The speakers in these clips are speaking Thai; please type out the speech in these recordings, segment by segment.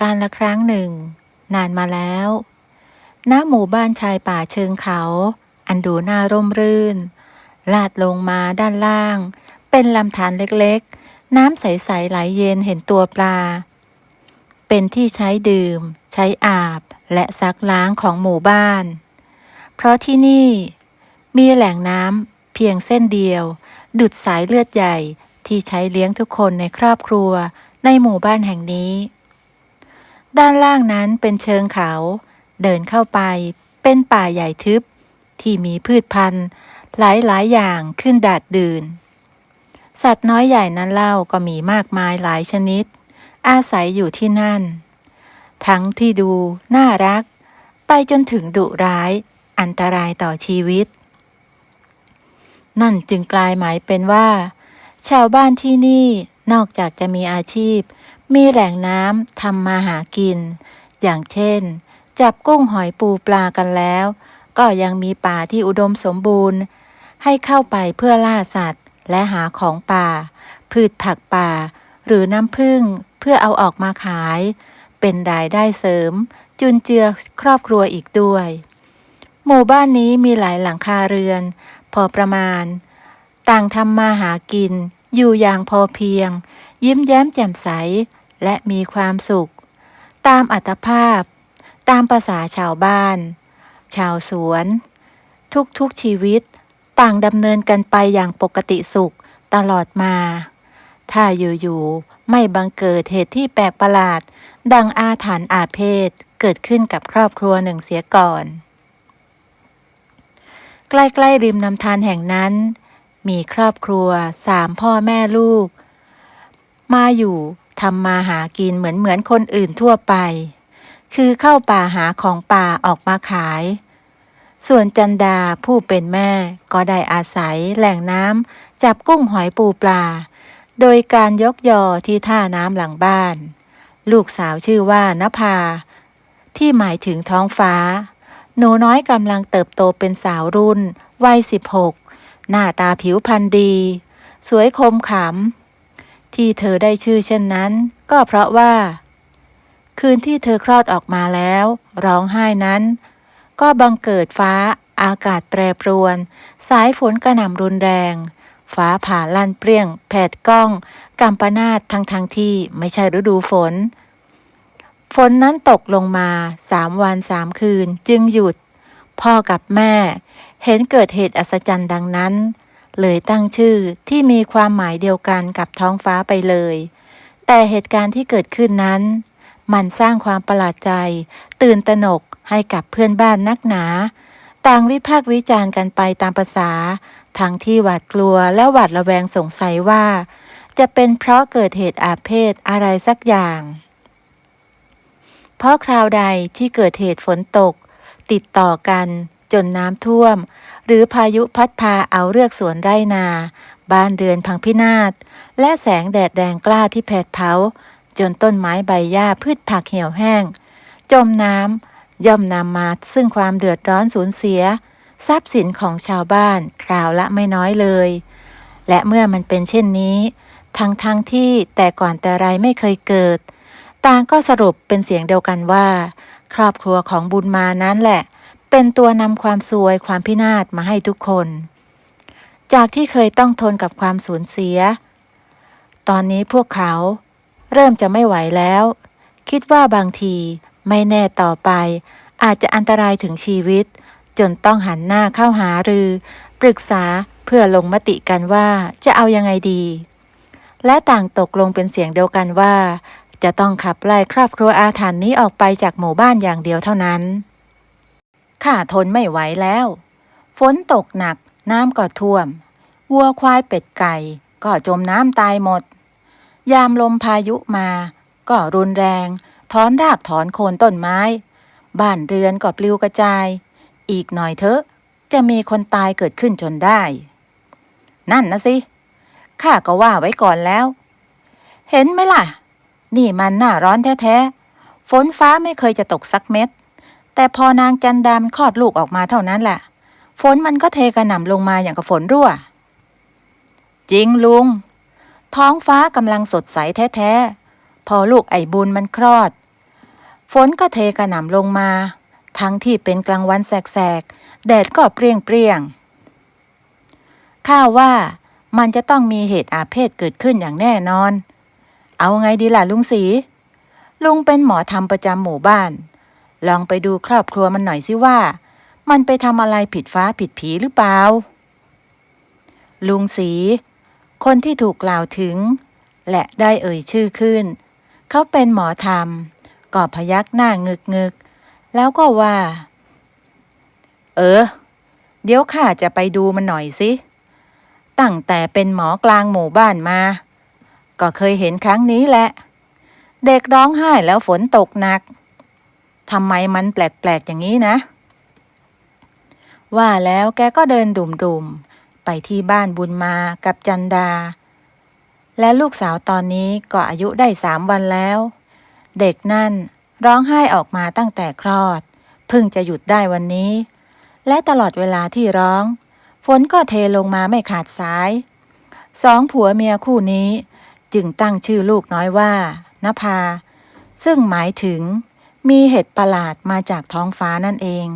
การละครั้งหนึ่ง นานมาแล้วณหมู่บ้านชายป่าเชิงเขา อันดูน่าร่มรื่น ลาดลงมาด้านล่าง เป็นลำธารเล็กๆ น้ำใสๆไหลเย็นเห็นตัวปลา เป็นที่ใช้ดื่ม ใช้อาบและซักล้างของหมู่บ้าน เพราะที่นี่มีแหล่งน้ำเพียงเส้นเดียว ดุดสายเลือดใหญ่ที่ใช้เลี้ยงทุกคนในครอบครัวในหมู่บ้านแห่งนี้ ด้านล่างนั้นเป็นเชิงเขา เดินเข้าไปเป็นป่าใหญ่ทึบ ที่มีพืชพันธุ์ หลายหลายอย่างขึ้นดาดดื่น สัตว์น้อยใหญ่นั้นเล่าก็มีมากมายหลายชนิด อาศัยอยู่ที่นั่น ทั้งที่ดูน่ารัก ไปจนถึงดุร้าย อันตรายต่อชีวิต นั่นจึงกลายหมายเป็นว่า ชาวบ้านที่นี่นอกจากจะมีอาชีพ มีแหล่งน้ำทำมาหากิน อย่างเช่น จับกุ้งหอยปูปลากันแล้ว ก็ยังมีป่าที่อุดมสมบูรณ์ ให้เข้าไปเพื่อล่าสัตว์ และหาของป่า พืชผักป่า หรือน้ำผึ้งเพื่อเอาออกมาขาย เป็นรายได้เสริม จุนเจือครอบครัวอีกด้วย หมู่บ้านนี้มีหลายหลังคาเรือน พอประมาณ ต่างทำมาหากิน อยู่อย่างพอเพียง ยิ้มแย้มแจ่มใส และมีความสุข ตามอัตภาพ ตามภาษาชาวบ้าน ชาวสวน ทุกๆชีวิต ต่างดำเนินกันไปอย่างปกติสุขตลอดมา ถ้าอยู่ๆไม่บังเกิดเหตุที่แปลกประหลาด ดังอาถรรพ์อาเพศเกิดขึ้นกับครอบครัวหนึ่งเสียก่อน ใกล้ๆริมน้ำธารแห่งนั้น มีครอบครัวสามพ่อแม่ลูก มาอยู่ ทำมาหากินเหมือนเหมือนคนอื่นทั่วไป คือเข้าป่าหาของป่าออกมาขาย ส่วนจันดาผู้เป็นแม่ก็ได้อาศัยแหล่งน้ำจับกุ้งหอยปูปลา โดยการยกยอที่ท่าน้ำหลังบ้าน ลูกสาวชื่อว่านภา ที่หมายถึงท้องฟ้า หนูน้อยกำลังเติบโตเป็นสาวรุ่น วัยสิบหกหน้าตาผิวพรรณดี สวยคมขำ ที่เธอได้ชื่อเช่นนั้น ก็เพราะว่า คืนที่เธอคลอดออกมาแล้ว ร้องไห้นั้น ก็บังเกิดฟ้า อากาศแปรปรวน สายฝนกระหน่ำรุนแรง ฟ้าผ่าลั่นเปรี้ยง แผดกล้องกำปนาตทั้งทั้งที่ไม่ใช่ฤดูฝน ฝนนั้นตกลงมาสามวันสามคืนจึงหยุด พ่อกับแม่ เห็นเกิดเหตุอัศจรรย์ดังนั้น เลยตั้งชื่อที่มีความหมายเดียวกันกับท้องฟ้าไปเลย แต่เหตุการณ์ที่เกิดขึ้นนั้น มันสร้างความประหลาดใจ ตื่นตระหนกให้กับเพื่อนบ้านนักหนา ต่างวิพากษ์วิจารณ์กันไปตามภาษา ทั้งที่หวาดกลัวและหวาดระแวงสงสัยว่า จะเป็นเพราะเกิดเหตุอาเพศอะไรสักอย่าง เพราะคราวใดที่เกิดเหตุฝนตก ติดต่อกันจนน้ำท่วม หรือพายุพัดพาเอาเรือกสวนไร่นา บ้านเรือนพังพินาศ และแสงแดดแรงกล้าที่แผดเผา จนต้นไม้ใบหญ้าพืชผักเหี่ยวแห้ง จมน้ำย่อมนำมาซึ่งความเดือดร้อนสูญเสีย ทรัพย์สินของชาวบ้านคราวละไม่น้อยเลย และเมื่อมันเป็นเช่นนี้ ทั้งทั้งที่แต่ก่อนแต่ไรไม่เคยเกิด ต่างก็สรุปเป็นเสียงเดียวกันว่า ครอบครัวของบุญมานั้นแหละ เป็นตัวนำความซวยความพินาศมาให้ทุกคน จากที่เคยต้องทนกับความสูญเสีย ตอนนี้พวกเขาเริ่มจะไม่ไหวแล้ว คิดว่าบางทีไม่แน่ต่อไป อาจจะอันตรายถึงชีวิต จนต้องหันหน้าเข้าหารือ ปรึกษาเพื่อลงมติกันว่าจะเอายังไงดี และต่างตกลงเป็นเสียงเดียวกันว่า จะต้องขับไล่ครอบครัวอาถรรพ์นี้ออกไปจากหมู่บ้านอย่างเดียวเท่านั้น ข้าทนไม่ไหวแล้ว ฝนตกหนักน้ำก็ท่วม วัวควายเป็ดไก่ก็จมน้ำตายหมด ยามลมพายุมา ก็รุนแรงถอนรากถอนโคนต้นไม้ บ้านเรือนก็ปลิวกระจาย อีกหน่อยเถอะ จะมีคนตายเกิดขึ้นจนได้ นั่นนะสิข้าก็ว่าไว้ก่อนแล้ว เห็นไหมล่ะ นี่มันหน้าร้อนแท้ๆ ฝนฟ้าไม่เคยจะตกสักเม็ด แต่พอนางจันดามันคลอดลูกออกมาเท่านั้นแหละ ฝนมันก็เทกระหน่ำลงมาอย่างกับฝนรั่ว จริงลุง ท้องฟ้ากำลังสดใสแท้ๆ พอลูกไอบุญมันคลอด ฝนก็เทกระหน่ำลงมา ทั้งที่เป็นกลางวันแสกๆ แดดก็เปรี้ยงเปรี้ยงข้าว่ามันจะต้องมีเหตุอาเพศเกิดขึ้นอย่างแน่นอน เอาไงดีล่ะลุงสี ลุงเป็นหมอทำประจำหมู่บ้าน ลองไปดูครอบครัวมันหน่อยสิว่า มันไปทำอะไรผิดฟ้าผิดผีหรือเปล่า ลุงสี คนที่ถูกกล่าวถึง และได้เอ่ยชื่อขึ้น เขาเป็นหมอธรรมก็พยักหน้างึกงึกแล้วก็ว่า เออ เดี๋ยวข้าจะไปดูมันหน่อยสิ ตั้งแต่เป็นหมอกลางหมู่บ้านมา ก็เคยเห็นครั้งนี้แหละ เด็กร้องไห้แล้วฝนตกหนัก ทำไมมันแปลกๆอย่างนี้นะ ว่าแล้วแกก็เดินดุ่มๆ ไปที่บ้านบุญมากับจันดา และลูกสาวตอนนี้ก็อายุได้สามวันแล้ว เด็กนั่นร้องไห้ออกมาตั้งแต่คลอด เพิ่งจะหยุดได้วันนี้ และตลอดเวลาที่ร้อง ฝนก็เทลงมาไม่ขาดสาย สองผัวเมียคู่นี้ จึงตั้งชื่อลูกน้อยว่านภา ซึ่งหมายถึง มีเห็ดประหลาดมาจากท้องฟ้านั่นเอง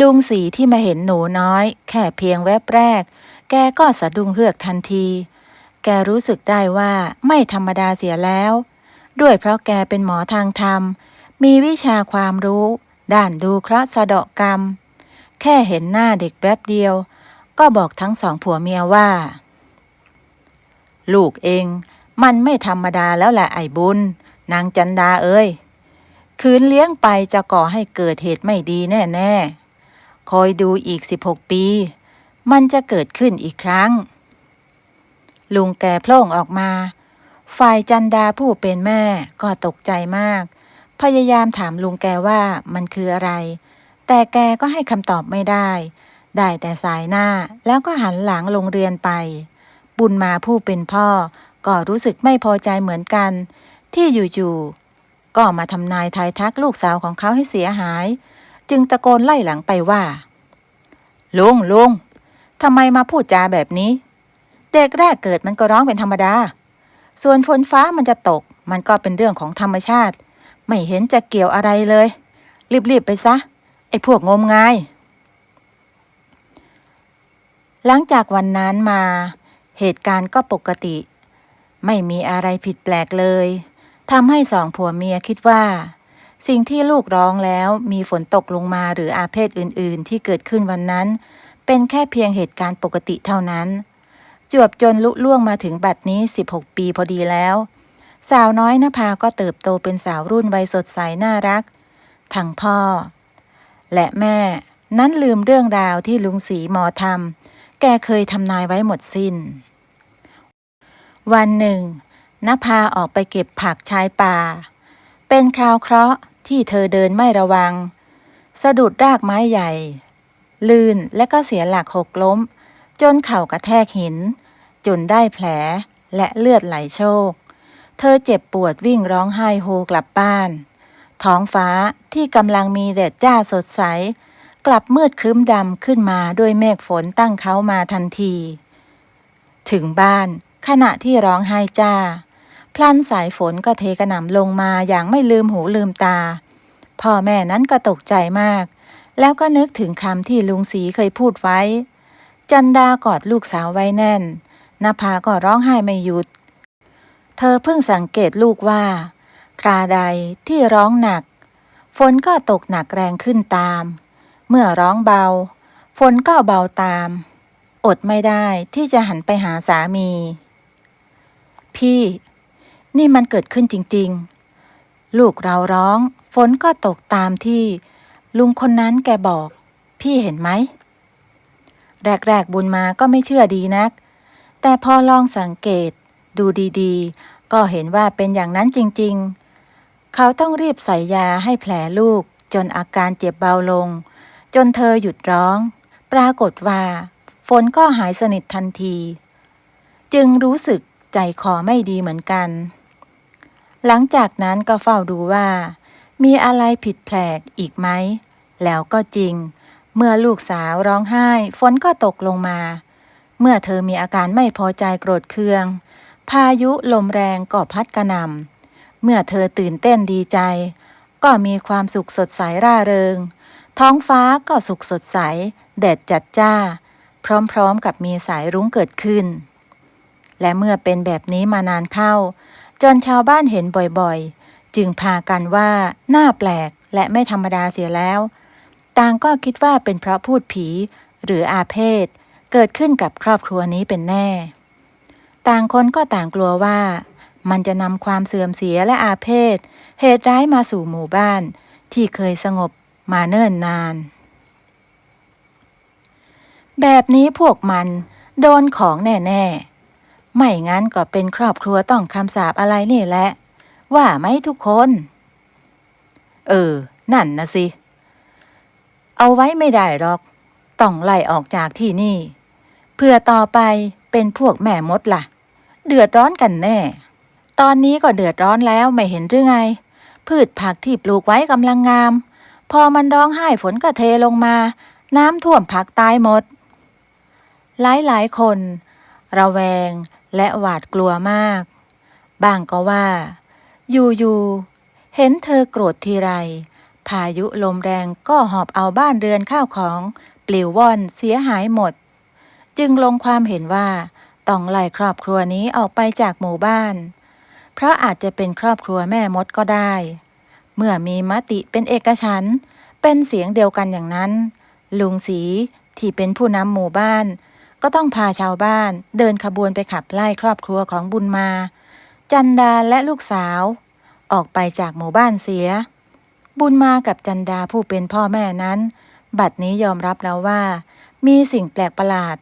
ลุงสีที่มาเห็นหนูน้อย แค่เพียงแวบแรก แกก็สะดุ้งเฮือกทันที แกรู้สึกได้ว่าไม่ธรรมดาเสียแล้ว ด้วยเพราะแกเป็นหมอทางธรรม มีวิชาความรู้ ด้านดูเคราะห์สะเดาะกรรม แค่เห็นหน้าเด็กแป๊บเดียว ก็บอกทั้งสองผัวเมียว่า ลูกเอง มันไม่ธรรมดาแล้วแหละไอ้บุญ นางจันดาเอ้ยคืนเลี้ยงไปจะก่อให้เกิดเหตุไม่ดีแน่ๆ คอยดูอีก 16 ปี มันจะเกิดขึ้นอีกครั้ง ลุงแกโพล่งออกมา ฝ่ายจันดาผู้เป็นแม่ก็ตกใจมาก พยายามถามลุงแกว่ามันคืออะไร แต่แกก็ให้คำตอบไม่ได้ ได้แต่สายหน้าแล้วก็หันหลังลงเรียนไป บุญมาผู้เป็นพ่อก็รู้สึกไม่พอใจเหมือนกัน ที่อยู่ๆก็มาทำนายทายทักลูกสาวของเขาให้เสียหาย จึงตะโกนไล่หลังไปว่า ลุงลุงทำไมมาพูดจาแบบนี้ เด็กแรกเกิดมันก็ร้องเป็นธรรมดา ส่วนฝนฟ้ามันจะตก มันก็เป็นเรื่องของธรรมชาติ ไม่เห็นจะเกี่ยวอะไรเลย รีบๆไปซะ ไอ้พวกงมงาย หลังจากวันนั้นมา เหตุการณ์ก็ปกติ ไม่มีอะไรผิดแปลกเลย ทำให้สองผัวเมียคิดว่า สิ่งที่ลูกร้องแล้วมีฝนตกลงมาหรืออาเพศอื่นๆ ที่เกิดขึ้นวันนั้น เป็นแค่เพียงเหตุการณ์ปกติเท่านั้น จวบจนลุล่วงมาถึงบัดนี้ 16 ปีพอดีแล้ว สาวน้อยนภาก็เติบโตเป็นสาวรุ่นวัยสดใสน่ารัก ทั้งพ่อ และแม่ นั้นลืมเรื่องราวที่ลุงสีหมอทำแกเคยทำนายไว้หมดสิน้น วันหนึ่ง นภาออกไปเก็บผักชายป่า เป็นคราวเคราะห์ที่เธอเดินไม่ระวัง สะดุดรากไม้ใหญ่ ลื่นและก็เสียหลักหกล้ม จนเข่ากระแทกหิน จนได้แผลและเลือดไหลโชก เธอเจ็บปวดวิ่งร้องไห้โฮกลับบ้าน ท้องฟ้าที่กำลังมีแดดจ้าสดใส กลับมืดครึ้มดำขึ้นมาด้วยเมฆฝนตั้งเขามาทันที ถึงบ้านขณะที่ร้องไห้จ้า พลันสายฝนก็เทกระหน่ำลงมาอย่างไม่ลืมหูลืมตา พ่อแม่นั้นก็ตกใจมาก แล้วก็นึกถึงคำที่ลุงสีเคยพูดไว้ จันดากอดลูกสาวไว้แน่นนภาก็ร้องไห้ไม่หยุด เธอเพิ่งสังเกตลูกว่า คราใดที่ร้องหนัก ฝนก็ตกหนักแรงขึ้นตาม เมื่อร้องเบา ฝนก็เบาตาม อดไม่ได้ที่จะหันไปหาสามี พี่ นี่มันเกิดขึ้นจริงๆ ลูกเราร้อง ฝนก็ตกตามที่ ลุงคนนั้นแกบอก พี่เห็นไหม แรกๆบุญมาก็ไม่เชื่อดีนัก แต่พอลองสังเกตดูดีๆ ก็เห็นว่าเป็นอย่างนั้นจริงๆ เขาต้องรีบใส่ยาให้แผลลูก จนอาการเจ็บเบาลง จนเธอหยุดร้อง ปรากฏว่า ฝนก็หายสนิททันที จึงรู้สึกใจคอไม่ดีเหมือนกัน หลังจากนั้นก็เฝ้าดูว่า มีอะไรผิดแปลกอีกไหม แล้วก็จริง เมื่อลูกสาวร้องไห้ ฝนก็ตกลงมา เมื่อเธอมีอาการไม่พอใจโกรธเคือง พายุลมแรงก็พัดกระหน่ำเมื่อเธอตื่นเต้นดีใจ ก็มีความสุขสดใสร่าเริง ท้องฟ้าก็สุขสดใส แดดจัดจ้า พร้อมๆกับมีสายรุ้งเกิดขึ้น และเมื่อเป็นแบบนี้มานานเข้า จนชาวบ้านเห็นบ่อยๆ จึงพากันว่าหน่าแปลกและไม่ธรรมดาเสียแล้ว ต่างก็คิดว่าเป็นเพราะพูดผีหรืออาเพศ เกิดขึ้นกับครอบครัวนี้เป็นแน่ ต่างคนก็ต่างกลัวว่า มันจะนำความเสื่อมเสียและอาเพศ เหตุร้ายมาสู่หมู่บ้าน ที่เคยสงบมาเนิ่นนาน แบบนี้พวกมัน โดนของแน่ ๆ ไม่งั้นก็เป็นครอบครัวต้องคำสาปอะไรนี่แหละ ว่าไหมทุกคน เออ นั่นนะสิ เอาไว้ไม่ได้หรอก ต้องไล่ออกจากที่นี่ เพื่อต่อไปเป็นพวกแม่มดล่ะ เดือดร้อนกันแน่ ตอนนี้ก็เดือดร้อนแล้วไม่เห็นหรือไง พืชผักที่ปลูกไว้กำลังงาม พอมันร้องไห้ฝนก็เทลงมา น้ำท่วมผักตายหมด หลายหลายคน ระแวง และหวาดกลัวมาก บางก็ว่า อยู่ๆเห็นเธอโกรธทีไร พายุลมแรงก็หอบเอาบ้านเรือนข้าวของ ปลิวว่อนเสียหายหมด จึงลงความเห็นว่าต้องไล่ครอบครัวนี้ออกไปจากหมู่บ้าน เพราะอาจจะเป็นครอบครัวแม่มดก็ได้ เมื่อมีมติเป็นเอกฉันเป็นเสียงเดียวกันอย่างนั้น ลุงสีที่เป็นผู้นำหมู่บ้าน ก็ต้องพาชาวบ้านเดินขบวนไปขับไล่ครอบครัวของบุญมา จันดาและลูกสาว ออกไปจากหมู่บ้านเสีย บุญมากับจันดาผู้เป็นพ่อแม่นั้น บัดนี้ยอมรับแล้วว่า มีสิ่งแปลกประหลาด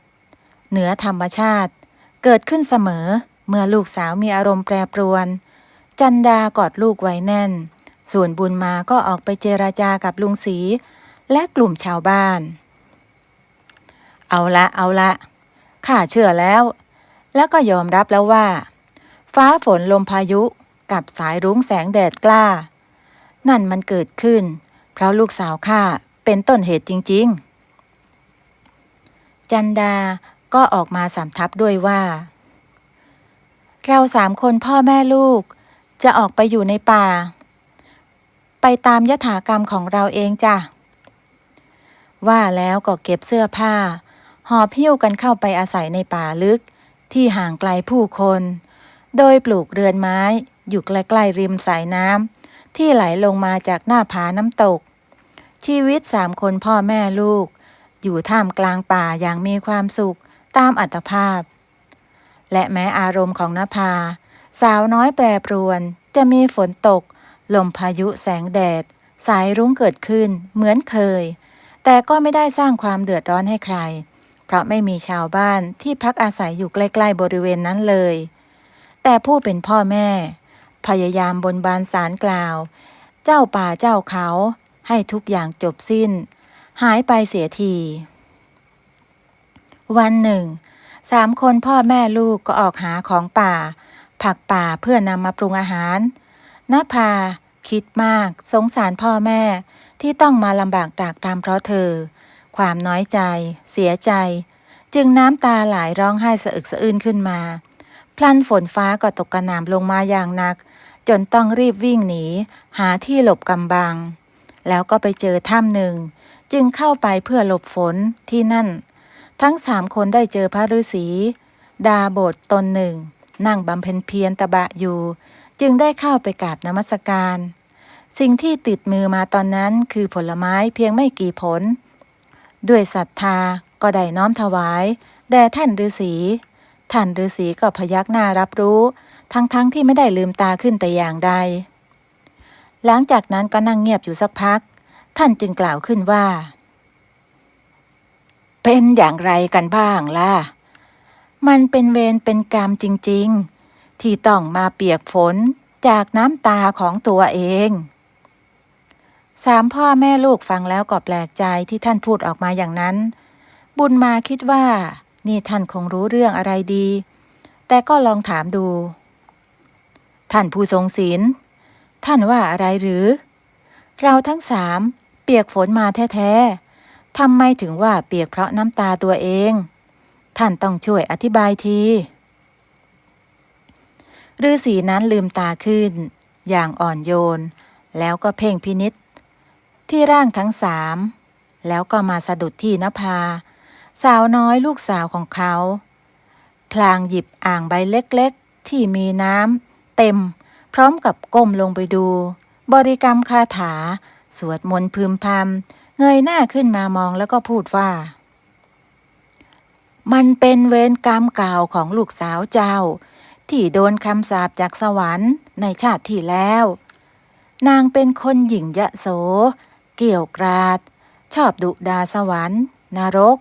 เหนือธรรมชาติ เกิดขึ้นเสมอเมื่อลูกสาวมีอารมณ์แปรปรวน จันดากอดลูกไว้แน่น ส่วนบุญมาก็ออกไปเจราจากับลุงสีและกลุ่มชาวบ้าน เอาละ เอาละ ข้าเชื่อแล้ว แล้วก็ยอมรับแล้วว่า ฟ้าฝนลมพายุกับสายรุ้งแสงแดดกล้า นั่นมันเกิดขึ้น เพราะลูกสาวข้าเป็นต้นเหตุจริง ๆ จันดาก็ออกมาสำทับด้วยว่า เราสามคนพ่อแม่ลูกจะออกไปอยู่ในป่า ไปตามยถากรรมของเราเองจ้ะว่าแล้วก็เก็บเสื้อผ้า หอบหิ้วกันเข้าไปอาศัยในป่าลึก ที่ห่างไกลผู้คน โดยปลูกเรือนไม้ อยู่ใกล้ๆริมสายน้ำที่ไหลลงมาจากหน้าผาน้ำตก ชีวิตสามคนพ่อแม่ลูก อยู่ท่ามกลางป่าอย่างมีความสุขตามอัตภาพ และแม้อารมณ์ของนภา สาวน้อยแปรปรวน จะมีฝนตก ลมพายุแสงแดด สายรุ้งเกิดขึ้นเหมือนเคย แต่ก็ไม่ได้สร้างความเดือดร้อนให้ใคร ราะไม่มีชาวบ้านที่พักอาศัยอยู่ใกล้ ๆ บริเวณนั้นเลย แต่ผู้เป็นพ่อแม่ พยายามบนบานสารกล่าว เจ้าป่าเจ้าเขา ให้ทุกอย่างจบสิ้น หายไปเสียที วันหนึ่ง สามคนพ่อแม่ลูกก็ออกหาของป่า ผักป่าเพื่อนำมาปรุงอาหารนภาคิดมาก สงสารพ่อแม่ที่ต้องมาลำบากตรากตรำเพราะเธอ ความน้อยใจ เสียใจ จึงน้ำตาไหลร้องไห้สะอึกสะอื้นขึ้นมา พลันฝนฟ้าก็ตกกระหน่ำลงมาอย่างหนัก จนต้องรีบวิ่งหนี หาที่หลบกำบัง แล้วก็ไปเจอถ้ำหนึ่ง จึงเข้าไปเพื่อหลบฝนที่นั่น ทั้งสามคนได้เจอพระฤาษี ดาบทตนหนึ่ง นั่งบำเพ็ญเพียรตะบะอยู่ จึงได้เข้าไปกราบนมัสการ สิ่งที่ติดมือมาตอนนั้นคือผลไม้เพียงไม่กี่ผล ด้วยศรัทธาก็ได้น้อมถวายแด่ท่านฤาษีท่านฤาษีก็พยักหน้ารับรู้ ทั้งๆทที่ไม่ได้ลืมตาขึ้นแต่อย่างใด หลังจากนั้นก็นั่งเงียบอยู่สักพัก ท่านจึงกล่าวขึ้นว่า เป็นอย่างไรกันบ้างล่ะ มันเป็นเวรเป็นกรรมจริง ๆ ที่ต้องมาเปียกฝนจากน้ำตาของตัวเอง สามพ่อแม่ลูกฟังแล้วก็แปลกใจที่ท่านพูดออกมาอย่างนั้น บุญมาคิดว่า นี่ท่านคงรู้เรื่องอะไรดี แต่ก็ลองถามดู ท่านผู้ทรงศีล ท่านว่าอะไรหรือ เราทั้งสามเปียกฝนมาแท้ๆทำไมถึงว่าเปียกเพราะน้ำตาตัวเอง ท่านต้องช่วยอธิบายทีฤาษีนั้นลืมตาขึ้น อย่างอ่อนโยน แล้วก็เพ่งพินิษ ที่ร่างทั้งสาม แล้วก็มาสะดุดที่นภา สาวน้อยลูกสาวของเขา พลางหยิบอ่างใบเล็กๆ ที่มีน้ำเต็ม พร้อมกับก้มลงไปดู บริกรรมคาถา สวดมนต์พึมพำเงยหน้าขึ้นมามองแล้วก็พูดว่า มันเป็นเวรกรรมเก่าของลูกสาวเจ้า ที่โดนคำสาปจากสวรรค์ในชาติที่แล้วนางเป็นคนหญิงยะโส เกี่ยวกราด ชอบดุดาสวรรค์ นรก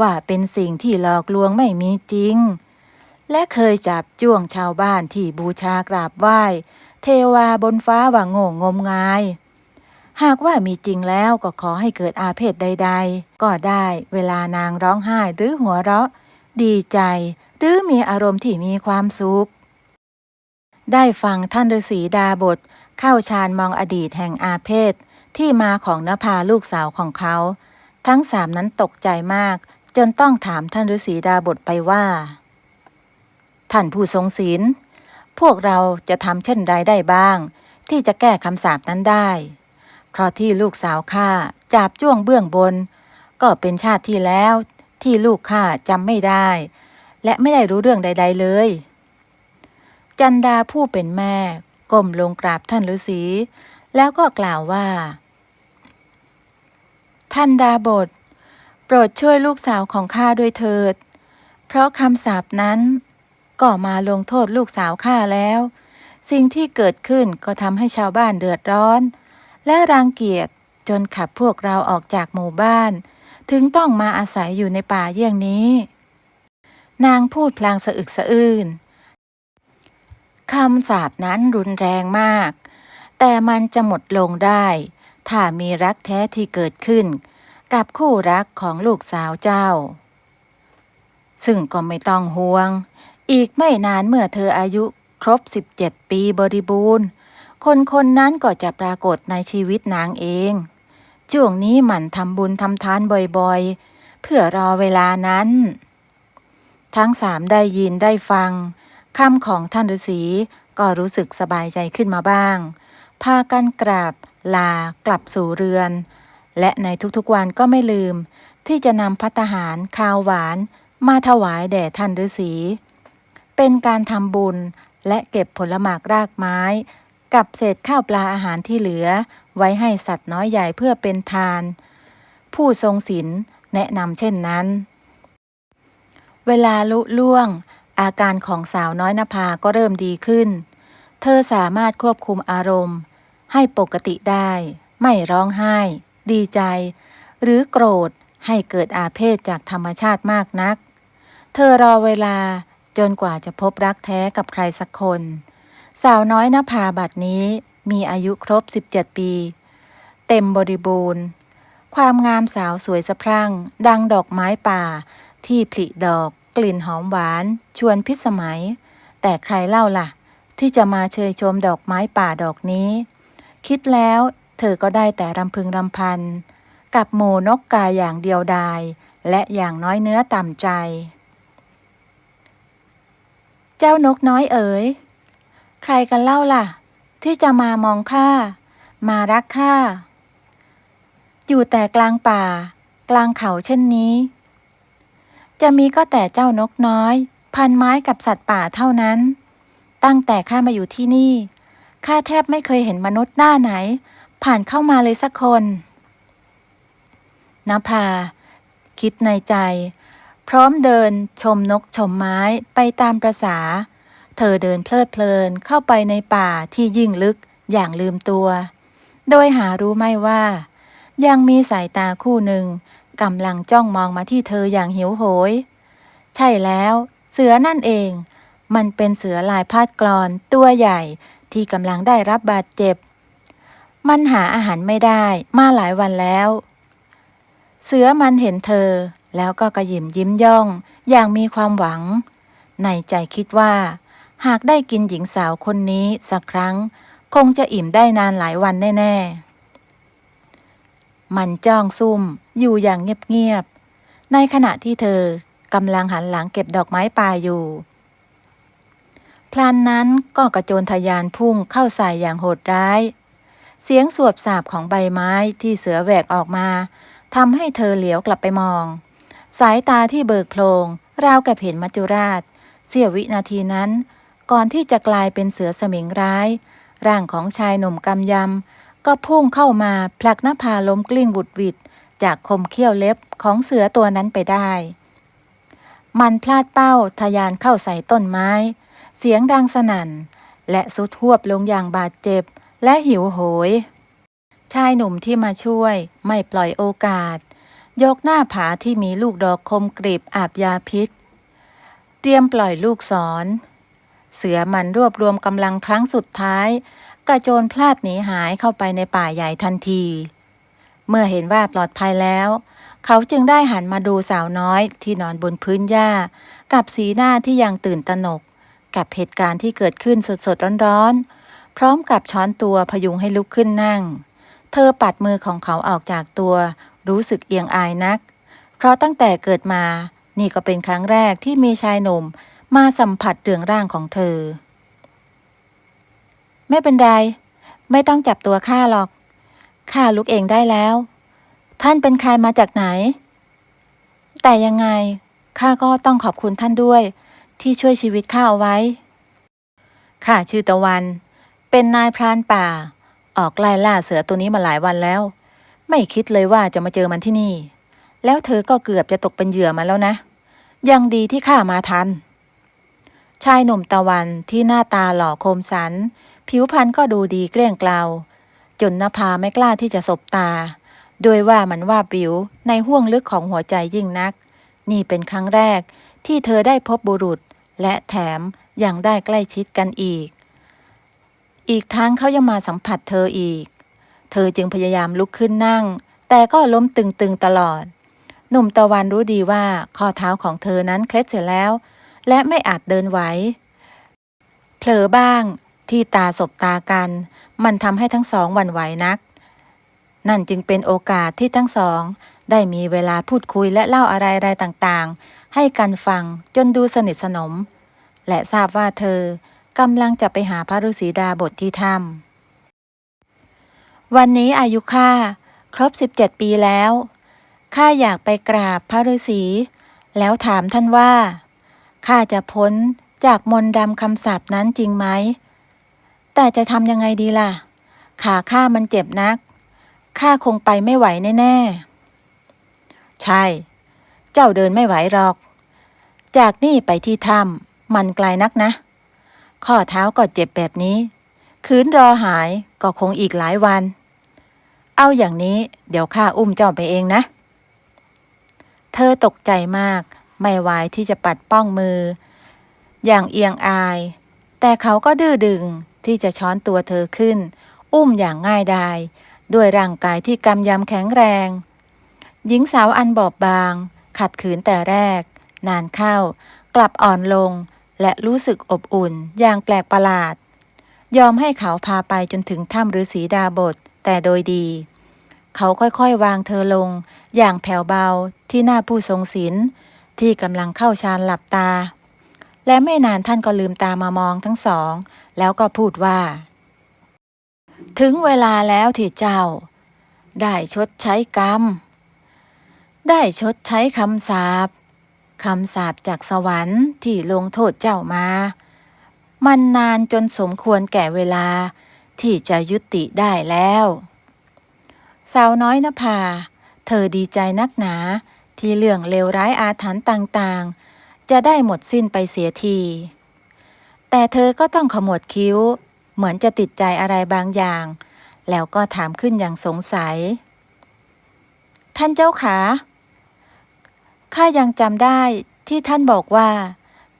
ว่าเป็นสิ่งที่หลอกลวงไม่มีจริง และเคยจับจ้วงชาวบ้านที่บูชากราบไหว้ เทวาบนฟ้าว่าโง่งมงาย หากว่ามีจริงแล้วก็ขอให้เกิดอาเพศใด ๆ ก็ได้เวลานางร้องไห้หรือหัวเราะ ดีใจ หรือมีอารมณ์ที่มีความสุขได้ฟังท่านฤาษีดาบท เข้าฌานมองอดีตแห่งอาเพศ ที่มาของนภาลูกสาวของเขา ทั้งสามนั้นตกใจมาก จนต้องถามท่านฤาษีดาบทไปว่า ท่านผู้ทรงศีล พวกเราจะทำเช่นไรได้บ้าง ที่จะแก้คำสาปนั้นได้ เพราะที่ลูกสาวข้าจับจ้วงเบื้องบน ก็เป็นชาติที่แล้วที่ลูกข้าจำไม่ได้ และไม่ได้รู้เรื่องใด ๆเลย จันดาผู้เป็นแม่ก้มลงกราบท่านฤาษีแล้วก็กล่าวว่า ท่านดาบท โปรดช่วยลูกสาวของข้าด้วยเถิด เพราะคำสาปนั้น ก็มาลงโทษลูกสาวข้าแล้ว สิ่งที่เกิดขึ้นก็ทำให้ชาวบ้านเดือดร้อน และรังเกียจจนขับพวกเราออกจากหมู่บ้าน ถึงต้องมาอาศัยอยู่ในป่าเยี่ยงนี้ นางพูดพลางสะอึกสะอื้นคำสาปนั้นรุนแรงมาก แต่มันจะหมดลงได้ ถ้ามีรักแท้ที่เกิดขึ้น กับคู่รักของลูกสาวเจ้า ซึ่งก็ไม่ต้องห่วง อีกไม่นานเมื่อเธออายุครบ 17 ปีบริบูรณ์ คนคนนั้นก็จะปรากฏในชีวิตนางเอง ช่วงนี้หมั่นทำบุญทำทานบ่อยๆ เพื่อรอเวลานั้น ทั้งสามได้ยินได้ฟังคำของท่านฤาษีก็รู้สึกสบายใจขึ้นมาบ้าง พากันกราบ ลากลับสู่เรือน และในทุกๆวันก็ไม่ลืม ที่จะนำพัตหารข้าวหวาน มาถวายแด่ท่านฤาษีเป็นการทำบุญและเก็บผลหมากรากไม้ กับเศษข้าวปลาอาหารที่เหลือ ไว้ให้สัตว์น้อยใหญ่เพื่อเป็นทาน ผู้ทรงศีลแนะนำเช่นนั้น เวลาลุล่วง อาการของสาวน้อยนภาก็เริ่มดีขึ้น เธอสามารถควบคุมอารมณ์ ให้ปกติได้ ไม่ร้องไห้ ดีใจ หรือโกรธให้เกิดอาเพศจากธรรมชาติมากนัก เธอรอเวลาจนกว่าจะพบรักแท้กับใครสักคน สาวน้อยนภาบัดนี้มีอายุครบ 17 ปี เต็มบริบูรณ์ ความงามสาวสวยสะพรั่ง ดังดอกไม้ป่า ที่ผลิดอกกลิ่นหอมหวาน ชวนพิสมัย แต่ใครเล่าล่ะ ที่จะมาเชยชมดอกไม้ป่าดอกนี้ คิดแล้วเธอก็ได้แต่รำพึงรำพัน กับหมูนกกาอย่างเดียวดาย และอย่างน้อยเนื้อต่ำใจ เจ้านกน้อยเอ๋ย ใครกันเล่าล่ะ ที่จะมามองข้ามารักข้าอยู่แต่กลางป่า กลางเขาเช่นนี้ จะมีก็แต่เจ้านกน้อย พันไม้กับสัตว์ป่าเท่านั้น ตั้งแต่ข้ามาอยู่ที่นี่ ข้าแทบไม่เคยเห็นมนุษย์หน้าไหน ผ่านเข้ามาเลยสักคนนภา คิดในใจ พร้อมเดินชมนกชมไม้ไปตามประษา เธอเดินเพลิดเพลินเข้าไปในป่าที่ยิ่งลึกอย่างลืมตัว โดยหารู้ไม่ว่า ยังมีสายตาคู่หนึ่งกำลังจ้องมองมาที่เธออย่างหิวโหย ใช่แล้ว เสือนั่นเอง มันเป็นเสือลายพาดกรอนตัวใหญ่ ที่กำลังได้รับบาดเจ็บ มันหาอาหารไม่ได้มาหลายวันแล้ว เสือมันเห็นเธอ แล้วก็กระยิมยิ้มย่อง อย่างมีความหวัง ในใจคิดว่า หากได้กินหญิงสาวคนนี้สักครั้ง คงจะอิ่มได้นานหลายวันแน่ ๆ มันจ้องซุ่มอยู่อย่างเงียบๆในขณะที่เธอกำลังหันหลังเก็บดอกไม้ป่าอยู่ พลันนั้นก็กระโจนทะยานพุ่งเข้าใส่อย่างโหดร้าย เสียงสวบสาบของใบไม้ที่เสือแหวกออกมาทำให้เธอเหลียวกลับไปมอง สายตาที่เบิกโพลงราวกับเห็นมัจจุราช เสี้ยววินาทีนั้น ก่อนที่จะกลายเป็นเสือสมิงร้าย ร่างของชายหนุ่มกำยำก็พุ่งเข้ามาผลักหน้าผาล้มกลิ้งบุดหวิดจากคมเขี้ยวเล็บของเสือตัวนั้นไปได้ มันพลาดเป้าทะยานเข้าใส่ต้นไม้ เสียงดังสนั่น และสุดหวบลงอย่างบาดเจ็บ และหิวโหย ชายหนุ่มที่มาช่วยไม่ปล่อยโอกาส ยกหน้าผาที่มีลูกดอกคมกริบอาบยาพิษ เตรียมปล่อยลูกศร เสือมันรวบรวมกำลังครั้งสุดท้าย กระโจนพลาดหนีหายเข้าไปในป่าใหญ่ทันที เมื่อเห็นว่าปลอดภัยแล้วเขาจึงได้หันมาดูสาวน้อยที่นอนบนพื้นหญ้า กับสีหน้าที่ยังตื่นตระหนก กับเหตุการณ์ที่เกิดขึ้นสดๆร้อนๆ พร้อมกับช้อนตัวพยุงให้ลุกขึ้นนั่ง เธอปัดมือของเขาออกจากตัว รู้สึกเอียงอายนัก เพราะตั้งแต่เกิดมา นี่ก็เป็นครั้งแรกที่มีชายหนุ่มมาสัมผัสเรื่องร่างของเธอ ไม่เป็นไร ไม่ต้องจับตัวข้าหรอก ข้าลุกเองได้แล้ว ท่านเป็นใครมาจากไหน แต่ยังไงข้าก็ต้องขอบคุณท่านด้วย ที่ช่วยชีวิตข้าเอาไว้ ข้าชื่อตะวัน เป็นนายพรานป่า ออกไล่ล่าเสือตัวนี้มาหลายวันแล้ว ไม่คิดเลยว่าจะมาเจอมันที่นี่ แล้วเธอก็เกือบจะตกเป็นเหยื่อมาแล้วนะ ยังดีที่ข้ามาทัน ชายหนุ่มตะวันที่หน้าตาหล่อคมสัน ผิวพรรณก็ดูดีเกลี้ยงเกลาจนนภาไม่กล้าที่จะสบตาโดยว่ามันว่าบิวในห้วงลึกของหัวใจยิ่งนัก นี่เป็นครั้งแรก ที่เธอได้พบบุรุษ และแถมยังได้ใกล้ชิดกันอีก อีกทั้งเขายังมาสัมผัสเธออีก เธอจึงพยายามลุกขึ้นนั่ง แต่ก็ล้มตึงๆตลอด หนุ่มตะวันรู้ดีว่าข้อเท้าของเธอนั้นเคล็ดเสียแล้ว และไม่อาจเดินไหวเผลอบ้างที่ตาสบตากัน มันทำให้ทั้งสองหวั่นไหวนัก นั่นจึงเป็นโอกาสที่ทั้งสอง ได้มีเวลาพูดคุยและเล่าอะไรๆต่างๆ ให้กันฟังจนดูสนิทสนม และทราบว่าเธอกำลังจะไปหาพระฤาษีดาบทที่ถ้ำวันนี้อายุข้าครบ 17 ปีแล้วข้าอยากไปกราบพระฤาษี แล้วถามท่านว่าข้าจะพ้นจากมนต์ดำคำสาปนั้นจริงไหม แต่จะทำยังไงดีล่ะ ขาข้ามันเจ็บนักข้าคงไปไม่ไหวแน่ ๆ ใช่ เจ้าเดินไม่ไหวหรอก จากนี่ไปที่ถ้ำมันไกลนักนะ ข้อเท้าก็เจ็บแบบนี้ คืนรอหายก็คงอีกหลายวัน เอาอย่างนี้เดี๋ยวข้าอุ้มเจ้าไปเองนะ เธอตกใจมาก ไม่ไหวที่จะปัดป้องมือ อย่างเอียงอาย แต่เขาก็ดื้อดึงที่จะช้อนตัวเธอขึ้น อุ้มอย่างง่ายดายด้วยร่างกายที่กำยำแข็งแรง หญิงสาวอันบอบบาง ขัดขืนแต่แรก นานเข้ากลับอ่อนลง และรู้สึกอบอุ่นอย่างแปลกประหลาด ยอมให้เขาพาไปจนถึงถ้ำฤาษีดาบทแต่โดยดี เขาค่อยๆ วางเธอลง อย่างแผ่วเบาที่หน้าผู้ทรงศีลที่กำลังเข้าฌานหลับตา และไม่นานท่านก็ลืมตามามองทั้งสอง แล้วก็พูดว่า ถึงเวลาแล้วที่เจ้า ได้ชดใช้กรรม ได้ชดใช้คำสาปคำสาปจากสวรรค์ที่ลงโทษเจ้ามา มันนานจนสมควรแก่เวลาที่จะยุติได้แล้ว สาวน้อยนภา เธอดีใจนักหนาที่เรื่องเลวร้ายอาถรรพ์ต่างๆ จะได้หมดสิ้นไปเสียที แต่เธอก็ต้องขมวดคิ้ว เหมือนจะติดใจอะไรบางอย่าง แล้วก็ถามขึ้นอย่างสงสัย ท่านเจ้าขา ข้ายังจำได้ที่ท่านบอกว่า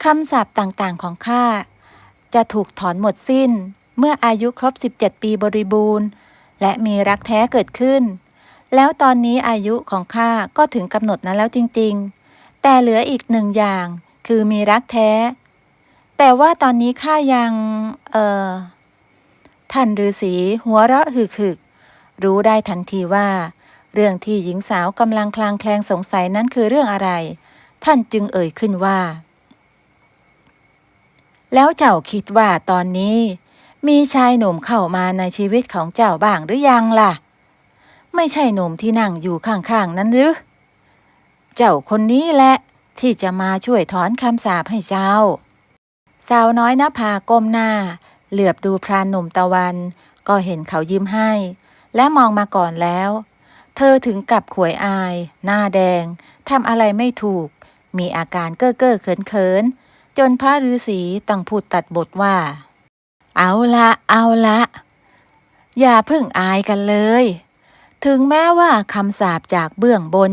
คำสาปต่างๆของข้าจะถูกถอนหมดสิ้นเมื่ออายุครบ 17 ปีบริบูรณ์ และมีรักแท้เกิดขึ้น แล้วตอนนี้อายุของข้าก็ถึงกำหนดนั้นแล้วจริง ๆ แต่เหลืออีกหนึ่งอย่างคือมีรักแท้ แต่ว่าตอนนี้ข้ายัง เอ่อ ท่านฤาษีหัวเราะหึกๆรู้ได้ทันทีว่า เรื่องที่หญิงสาวกำลังคลางแคลงสงสัยนั้นคือเรื่องอะไร ท่านจึงเอ่ยขึ้นว่า แล้วเจ้าคิดว่าตอนนี้ มีชายหนุ่มเข้ามาในชีวิตของเจ้าบ้างหรือยังล่ะ ไม่ใช่หนุ่มที่นั่งอยู่ข้างๆนั้นหรือ เจ้าคนนี้แหละที่จะมาช่วยถอนคำสาปให้เจ้า สาวน้อยนภาก้มหน้า เหลือบดูพรานหนุ่มตะวัน ก็เห็นเขายิ้มให้ และมองมาก่อนแล้ว เธอถึงกับขวยอาย หน้าแดงทำอะไรไม่ถูก มีอาการเก้อเก้อเขินเขินจนพระฤาษีต้องพูดตัดบทว่า เอาละเอาละ อย่าเพิ่งอายกันเลย ถึงแม้ว่าคำสาปจากเบื้องบน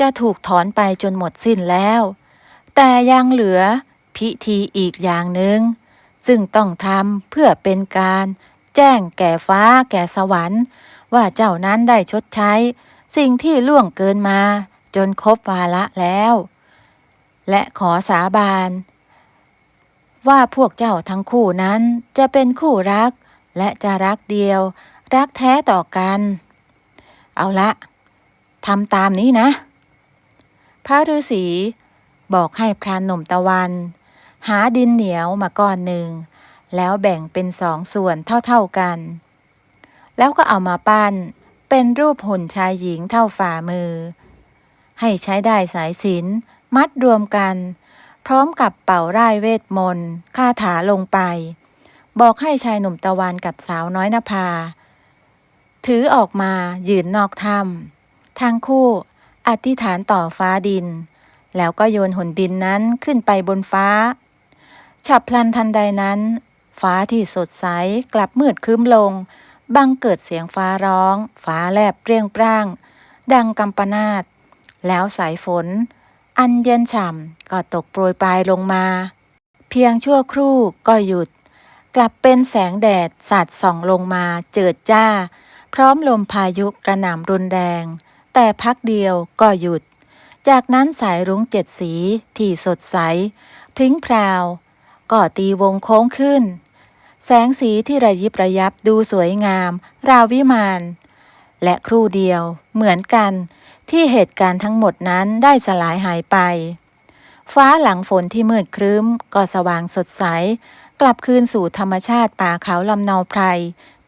จะถูกถอนไปจนหมดสิ้นแล้ว แต่ยังเหลือพิธีอีกอย่างหนึ่งซึ่งต้องทำเพื่อเป็นการแจ้งแก่ฟ้าแก่สวรรค์ ว่าเจ้านั้นได้ชดใช้ สิ่งที่ล่วงเกินมา จนครบวาระแล้ว และขอสาบาน ว่าพวกเจ้าทั้งคู่นั้นจะเป็นคู่รัก และจะรักเดียว รักแท้ต่อกัน เอาละทำตามนี้นะ พระฤาษีบอกให้พรานหนุ่มตะวัน หาดินเหนียวมาก้อนหนึ่ง แล้วแบ่งเป็นสองส่วนเท่าๆกัน แล้วก็เอามาปั้น เป็นรูปหุ่นชายหญิงเท่าฝ่ามือ ให้ใช้ได้สายสิญจนมัดรวมกัน พร้อมกับเป่าร่ายเวทมนต์คาถาลงไป บอกให้ชายหนุ่มตะวันกับสาวน้อยนภา ถือออกมายืนนอกถ้ำทั้งคู่อธิษฐานต่อฟ้าดิน แล้วก็โยนหุ่นดินนั้นขึ้นไปบนฟ้า ฉับพลันทันใดนั้น ฟ้าที่สดใสกลับมืดครึ้มลง บังเกิดเสียงฟ้าร้อง ฟ้าแลบเปรี้ยงปร้าง ดังกำปนาต แล้วสายฝน อันเย็นฉ่ำก็ตกโปรยปลายลงมา เพียงชั่วครู่ก็หยุด กลับเป็นแสงแดดสาดส่องลงมาเจิดจ้า พร้อมลมพายุกระหน่ำรุนแรง แต่พักเดียวก็หยุด จากนั้นสายรุ้งเจ็ดสีที่สดใสพริ้งพราว ก็ตีวงโค้งขึ้น แสงสีที่ระยิบระยับดูสวยงาม ราววิมานและครู่เดียวเหมือนกันที่เหตุการณ์ทั้งหมดนั้นได้สลายหายไป ฟ้าหลังฝนที่มืดครึ้มก็สว่างสดใส กลับคืนสู่ธรรมชาติป่าเขาลำเนาไพร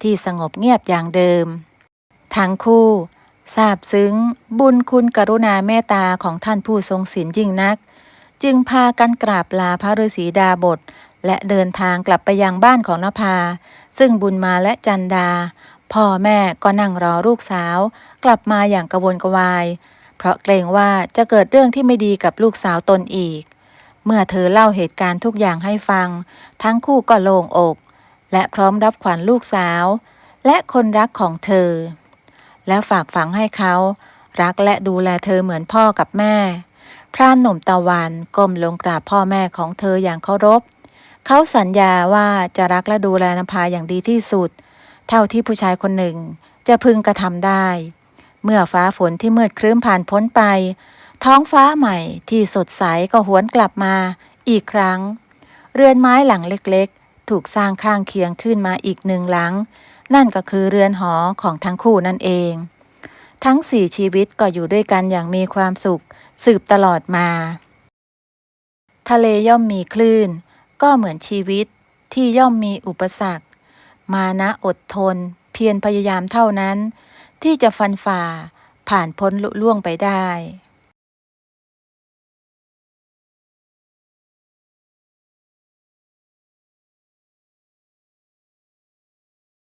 ที่สงบเงียบอย่างเดิม ทั้งคู่ทราบซึ้ง บุญคุณกรุณาเมตตาของท่านผู้ทรงศีลยิ่งนัก จึงพากันกราบลาพระฤาษีดาบท และเดินทางกลับไปยังบ้านของนภา ซึ่งบุญมาและจันดา พ่อแม่ก็นั่งรอลูกสาว กลับมาอย่างกระวนกระวาย เพราะเกรงว่าจะเกิดเรื่องที่ไม่ดีกับลูกสาวตนอีก เมื่อเธอเล่าเหตุการณ์ทุกอย่างให้ฟัง ทั้งคู่ก็โล่งอก และพร้อมรับขวัญลูกสาว และคนรักของเธอ และฝากฝังให้เขา รักและดูแลเธอเหมือนพ่อกับแม่พรานหนุ่มตะวันก้มลงกราบพ่อแม่ของเธออย่างเคารพ เขาสัญญาว่าจะรักและดูแลนภาอย่างดีที่สุด เท่าที่ผู้ชายคนหนึ่งจะพึงกระทำได้ เมื่อฟ้าฝนที่มืดครึ้มผ่านพ้นไป ท้องฟ้าใหม่ที่สดใสก็หวนกลับมาอีกครั้ง เรือนไม้หลังเล็กๆ ถูกสร้างข้างเคียงขึ้นมาอีกหนึ่งหลัง นั่นก็คือเรือนหอของทั้งคู่นั่นเอง ทั้งสี่ชีวิตก็อยู่ด้วยกันอย่างมีความสุข สืบตลอดมา ทะเลย่อมมีคลื่น ก็เหมือนชีวิตที่ย่อมมีอุปสรรค มานะอดทน เพียรพยายามเท่านั้น ที่จะฟันฝ่าผ่านพ้นลุล่วงไปได้